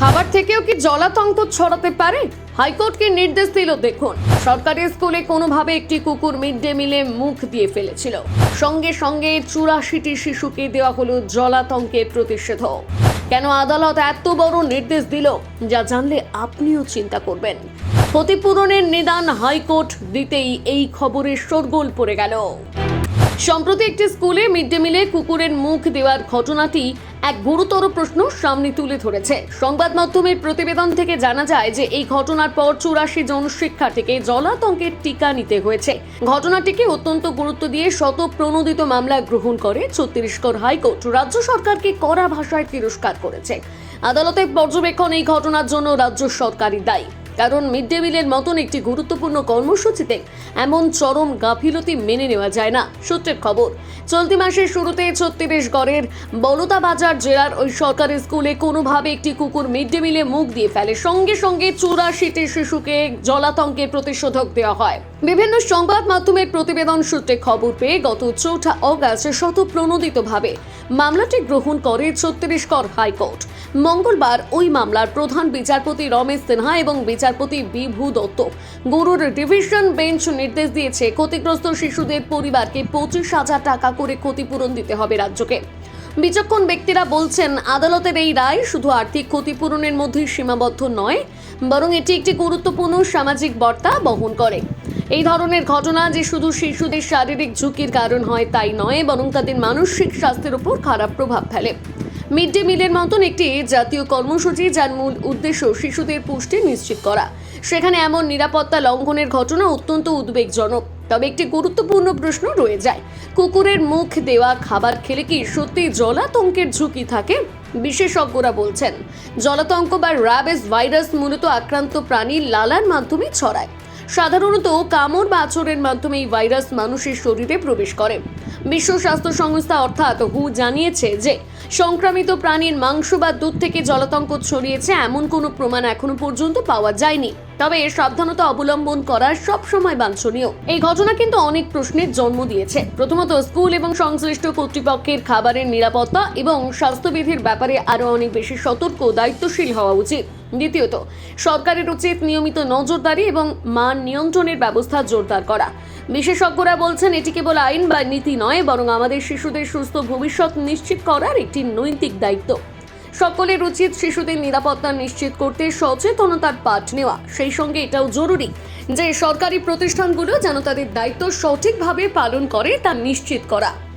খাবার থেকেও কি জলাতঙ্ক ছড়াতে পারে? হাইকোর্টকে নির্দেশ দিল, দেখুন। সরকারি স্কুলে কোনোভাবে একটি কুকুর মিড ডে মিলে মুখ দিয়ে ফেলেছিল। সঙ্গে সঙ্গে চুরাশিটি শিশুকে দেওয়া হলো জলাতঙ্কের প্রতিষেধক। কেন আদালত এত বড় নির্দেশ দিল, যা জানলে আপনিও চিন্তা করবেন। ক্ষতিপূরণের নিদান হাইকোর্ট দিতেই এই খবরে শোরগোল পড়ে গেল। সম্প্রতি একটি স্কুলে মিড ডে মিলে কুকুরের মুখ দেওয়ার ঘটনাটি এক গুরুতর প্রশ্ন সামনে তুলে ধরেছে। সংবাদ মাধ্যমের প্রতিবেদন থেকে জানা যায় যে এই ঘটনার পর চুরাশি জন শিক্ষার্থীকে জলাতঙ্কের টিকা নিতে হয়েছে। ঘটনাটিকে অত্যন্ত গুরুত্ব দিয়ে শত প্রণোদিত মামলা গ্রহণ করে ছত্তিশগড় হাইকোর্ট। রাজ্য সরকারকে কড়া ভাষায় তিরস্কার করেছে। আদালতের পর্যবেক্ষণ এই ঘটনার জন্য রাজ্য সরকারই দায়ী। কারণ মিড ডে মিলের মতন একটি গুরুত্বপূর্ণ কর্মসূচিতে এমন চরম গাফিলতি মেনে নেওয়া যায় না, সূত্রের খবর। চলতি মাসের শুরুতে ছত্তিশগড়ের বলতা বাজার জেলার ওই সরকারি স্কুলে কোনোভাবে একটি কুকুর মিড ডে মিলে মুখ দিয়ে ফেলে। সঙ্গে সঙ্গে চুরাশিটি শিশুকে জলাতঙ্কের প্রতিষেধক দেওয়া হয়। বিভিন্ন সংবাদ মাধ্যমের প্রতিবেদন সূত্রে খবর পেয়ে গত চৌঠা অগাস্ট শত প্রণোদিতভাবে মামলাটি গ্রহণ করে ছত্তিশগড় হাইকোর্ট। মঙ্গলবার ওই মামলার প্রধান বিচারপতি রমেশ সিনহা এবং বিচারপতি বিভু দত্ত গরুর ডিভিশন বেঞ্চ নির্দেশ দিয়েছে ক্ষতিগ্রস্ত শিশুদের পরিবারকে পঁচিশ হাজার টাকা করে ক্ষতিপূরণ দিতে হবে রাজ্যকে। বিচক্ষণ ব্যক্তিরা বলছেন, আদালতের এই রায় শুধু আর্থিক ক্ষতিপূরণের মধ্যেই সীমাবদ্ধ নয়, বরং এটি একটি গুরুত্বপূর্ণ সামাজিক বার্তা বহন করে। এই ধরনের ঘটনা যে শুধু শিশুদের শারীরিক ঝুঁকির কারণ হয় তাই নয়, বরং তাদের মানসিক স্বাস্থ্যের উপর খারাপ প্রভাব ফেলে। মিড ডে মিলের মতন একটি জাতীয় কর্মসূচি যার মূল উদ্দেশ্য শিশুদের পুষ্টি নিশ্চিত করা। সেখানে এমন নিরাপত্তা লঙ্ঘনের ঘটনা অত্যন্ত উদ্বেগজনক। তবে একটি গুরুত্বপূর্ণ প্রশ্ন রয়ে যায়। কুকুরের মুখ দেওয়া খাবার খেলে কি সত্যি জলাতঙ্কের ঝুঁকি থাকে? বিশেষজ্ঞরা বলছেন, জলাতঙ্ক বা র্যাবেস ভাইরাস মূলত আক্রান্ত প্রাণীর লালার মাধ্যমে ছড়ায়। সাধারণত কামড় বা আচরের মাধ্যমে এই ভাইরাস মানুষের শরীরে প্রবেশ করে। বিশ্ব স্বাস্থ্য সংস্থা অর্থাৎ হু জানিয়েছে যে, সংক্রামিত প্রাণীর মাংস বা দুধ থেকে জলাতঙ্ক ছড়িয়েছে এমন কোনো প্রমাণ এখনও পর্যন্ত পাওয়া যায়নি। তবে এর সাবধানতা অবলম্বন করা সবসময় বাঞ্ছনীয়। এই ঘটনা কিন্তু অনেক প্রশ্নের জন্ম দিয়েছে। প্রথমত, স্কুল এবং সংশ্লিষ্ট কর্তৃপক্ষের খাবারের নিরাপত্তা এবং স্বাস্থ্যবিধির ব্যাপারে আরও অনেক বেশি সতর্ক দায়িত্বশীল হওয়া উচিত। দ্বিতীয়ত, সরকারের উচিত নিয়মিত নজরদারি এবং মান নিয়ন্ত্রণের ব্যবস্থা জোরদার করা। বিশেষজ্ঞরা বলছেন, এটি কেবল আইন বা নীতি নয়, বরং আমাদের শিশুদের সুস্থ ভবিষ্যৎ নিশ্চিত করার একটি নৈতিক দায়িত্ব। সকলের উচিত শিশুদের নিরাপত্তা নিশ্চিত করতে সচেতনতার পাঠ নেওয়া। সেই সঙ্গে এটাও জরুরি যে সরকারি প্রতিষ্ঠানগুলো যেন তাদের দায়িত্ব সঠিকভাবে পালন করে তা নিশ্চিত করা।